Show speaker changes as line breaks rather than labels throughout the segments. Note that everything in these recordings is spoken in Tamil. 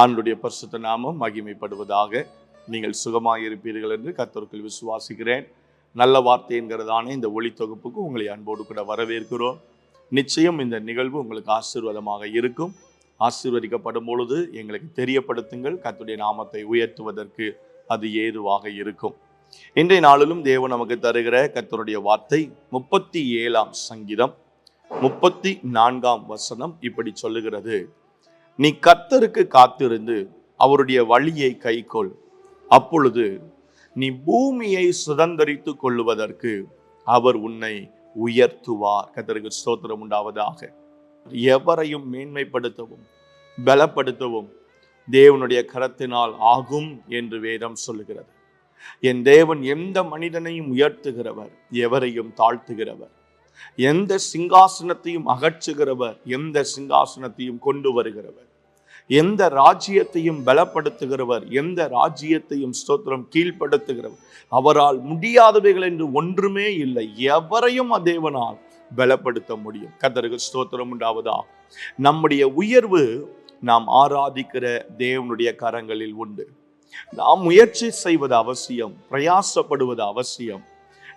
ஆண்டுடைய பரிசுத்த நாமம் மகிமைப்படுவதாக நீங்கள் சுகமாக இருப்பீர்கள் என்று கத்தருக்குள் விசுவாசிக்கிறேன். நல்ல வார்த்தை என்கிறதான இந்த ஒளி தொகுப்புக்கு உங்களை அன்போடு கூட வரவேற்கிறோம். நிச்சயம் இந்த நிகழ்வு உங்களுக்கு ஆசீர்வாதமாக இருக்கும். ஆசீர்வதிக்கப்படும் பொழுது எங்களுக்கு தெரியப்படுத்துங்கள். கத்துடைய நாமத்தை உயர்த்துவதற்கு அது ஏதுவாக இருக்கும். இன்றைய நாளிலும் தேவன் நமக்கு தருகிற கத்தருடைய வார்த்தை முப்பத்தி ஏழாம் சங்கீதம் முப்பத்தி நான்காம் வசனம் இப்படி சொல்லுகிறது. நீ கர்த்தருக்கு காத்திருந்து அவருடைய வழியை கைக்கொள். அப்பொழுது நீ பூமியை சுதந்தரித்துக் கொள்ளுவதற்கு அவர் உன்னை உயர்த்துவார். கத்தருக்கு ஸ்தோத்திரம் உண்டாவதாக. எவரையும் மேன்மைப்படுத்தவும் பலப்படுத்தவும் தேவனுடைய கரத்தினால் ஆகும் என்று வேதம் சொல்லுகிறது. என் தேவன் எந்த மனிதனையும் உயர்த்துகிறவர் எவரையும் தாழ்த்துகிறவர். எந்த சிங்காசனத்தையும் அகற்றுகிறவர் எந்த சிங்காசனத்தையும் கொண்டு வருகிறவர். எந்த ராஜ்யத்தையும் பலப்படுத்துகிறவர் எந்த ராஜ்யத்தையும் ஸ்தோத்திரம் கீழ்ப்படுத்துகிறவர். அவரால் முடியாதவைகள் என்று ஒன்றுமே இல்லை. எவரையும் தேவனால் பலப்படுத்த முடியும். கதருக்கு ஸ்தோத்திரம் உண்டாவதா? நம்முடைய உயர்வு நாம் ஆராதிக்கிற தேவனுடைய கரங்களில் உண்டு. நாம் முயற்சி செய்வது அவசியம் பிரயாசப்படுவது அவசியம்.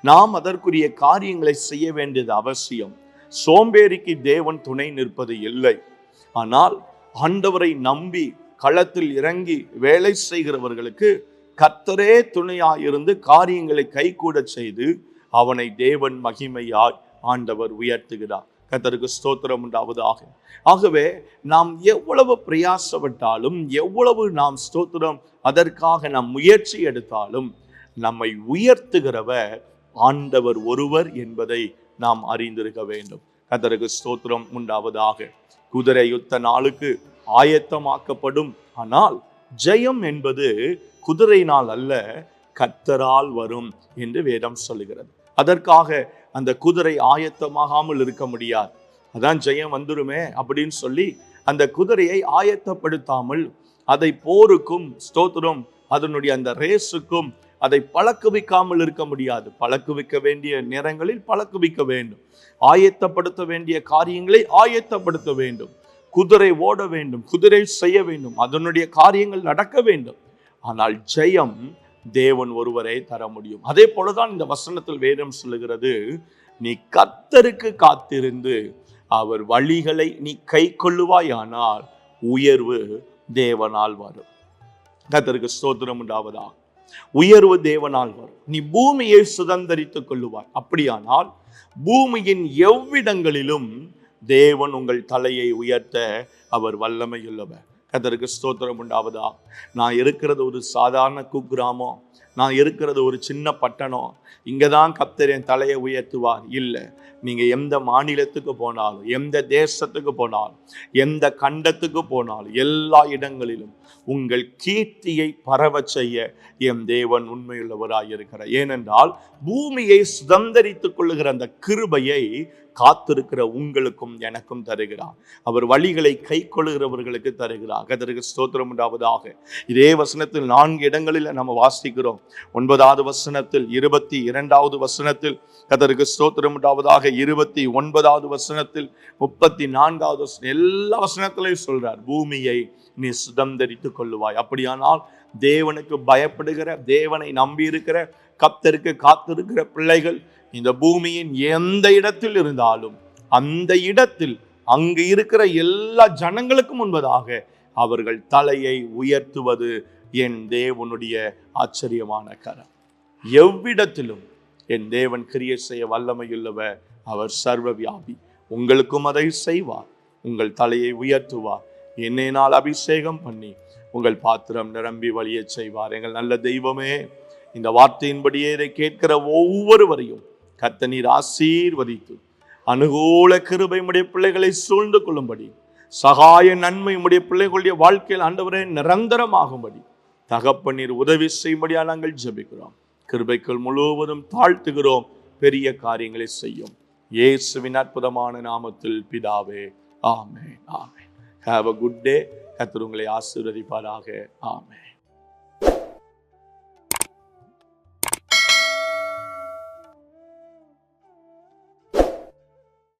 நாம் அதற்குரிய காரியங்களை செய்ய வேண்டியது அவசியம். சோம்பேறிக்கு தேவன் துணை நிற்பது இல்லை. ஆனால் ஆண்டவரை நம்பி களத்தில் இறங்கி வேலை செய்கிறவர்களுக்கு கத்தரே துணையாயிருந்து காரியங்களை கைகூட செய்து அவனை தேவன் மகிமையாய் ஆண்டவர் உயர்த்துகிறார். கத்தருக்கு ஸ்தோத்திரம் உண்டாவதாக. ஆகவே நாம் எவ்வளவு பிரயாசப்பட்டாலும் எவ்வளவு நாம் ஸ்தோத்திரம் அதற்காக நாம் முயற்சி எடுத்தாலும் நம்மை உயர்த்துகிறவர் ஆண்டவர் ஒருவர் என்பதை நாம் அறிந்திருக்க வேண்டும். கதருக்கு ஸ்தோத்திரம் உண்டாவதாக. குதிரை யுத்த நாளுக்கு ஆயத்தமாக்கப்படும். ஆனால் ஜெயம் என்பது குதிரையினால் அல்ல கத்தரால் வரும் என்று வேதம் சொல்லுகிறது. அதற்காக அந்த குதிரை ஆயத்தமாகாமல் இருக்க முடியாது. அதான் ஜெயம் வந்துருமே அப்படின்னு சொல்லி அந்த குதிரையை ஆயத்தப்படுத்தாமல் அதை போருக்கும் ஸ்தோத்திரம் அதனுடைய அந்த ரேஸுக்கும் அதை பழக்குவிக்காமல் இருக்க முடியாது. பழக்குவிக்க வேண்டிய நேரங்களில் பழக்குவிக்க வேண்டும். ஆயத்தப்படுத்த வேண்டிய காரியங்களை ஆயத்தப்படுத்த வேண்டும். குதிரை ஓட வேண்டும் குதிரை செய்ய வேண்டும் அதனுடைய காரியங்கள் நடக்க வேண்டும். ஆனால் ஜெயம் தேவன் ஒருவரை தர முடியும். அதே போலதான் இந்த வசனத்தில் வேதம் சொல்லுகிறது நீ கத்தருக்கு காத்திருந்து அவர் வழிகளை நீ கை கொள்ளுவாயானால் உயர்வு தேவனால் வரும். கத்தருக்கு ஸ்தோத்திரம் உண்டாவதா? உயர்வு தேவனால் வரும். நீ பூமியை சுதந்தரித்துக் கொள்ளுவாய். அப்படியானால் பூமியின் எவ்விடங்களிலும் தேவன் உங்கள் தலையை உயர்த்த அவர் வல்லமையுள்ளவர். கதருக்கு ஸ்தோத்திரம் உண்டாவதா? நான் இருக்கிறது ஒரு சாதாரண குக்கிராமம். நான் இருக்கிறது ஒரு சின்ன பட்டணம். இங்கே தான் கத்தர் என் தலையை உயர்த்துவார். இல்லை நீங்கள் எந்த மாநிலத்துக்கு போனாலும் எந்த தேசத்துக்கு போனாலும் எந்த கண்டத்துக்கு போனாலும் எல்லா இடங்களிலும் உங்கள் கீர்த்தியை பரவ செய்ய என் தேவன் உண்மையுள்ளவராக இருக்கிறார். ஏனென்றால் பூமியை சுதந்திரித்துக் கொள்ளுகிற அந்த கிருபையை காத்திருக்கிற உங்களுக்கும் எனக்கும் தருகிறார். அவர் வழிகளை கை கொள்ளுகிறவர்களுக்கு தருகிறார். கதருக்கு ஸ்தோத்திரம் உண்டாவதாக. இதே வசனத்தில் நான்கு இடங்களில் நம்ம வாசிக்கிறோம். ஒன்பதாவது வசனத்தில் இருபத்தி இரண்டாவது வசனத்தில் கதருக்கு ஸ்தோத்திரம் உண்டாவதாக இருபத்தி ஒன்பதாவது வசனத்தில் முப்பத்தி நான்காவது வசனம் எல்லா வசனத்திலையும் சொல்றார் பூமியை நீ சுதந்திரித்துக் கொள்ளுவாய். அப்படியானால் தேவனுக்கு பயப்படுகிற தேவனை நம்பி இருக்கிற கத்தருக்கு காத்திருக்கிற பிள்ளைகள் இந்த பூமியின் எந்த இடத்தில் இருந்தாலும் அந்த இடத்தில் அங்கு இருக்கிற எல்லா ஜனங்களுக்கும் முன்பதாக அவர்கள் தலையை உயர்த்துவது என் தேவனுடைய ஆச்சரியமான கரம். எவ்விடத்திலும் என் தேவன் கிரியை செய்ய வல்லமையுள்ளவர் அவர் சர்வ வியாபி உங்களுக்கும் அதை செய்வார். உங்கள் தலையை உயர்த்துவார். என்னை நாள் அபிஷேகம் பண்ணி உங்கள் பாத்திரம் நிரம்பி வழிய செய்வார். எங்கள் நல்ல தெய்வமே இந்த வார்த்தையின்படியே இதை கேட்கிற ஒவ்வொருவரையும் கத்த நீர் ஆசீர்வதித்து அனுகூல கிருபை உடைய பிள்ளைகளை சூழ்ந்து கொள்ளும்படி சகாய நன்மை உடைய பிள்ளைகளுடைய வாழ்க்கையில் ஆண்டவரே நிரந்தரமாகும்படி தகப்பன்னீர் உதவி செய்யும்படியா நாங்கள் ஜெபிக்கிறோம். கிருபைக்குள் முழுவதும் தாழ்த்துகிறோம். பெரிய காரியங்களை செய்யும். இயேசுவின் அற்புதமான நாமத்தில் பிதாவே ஆமே ஆமே ஹாவ் அ குட் டே கத்தர் உங்களை ஆசீர்வதிப்பாராக. ஆமே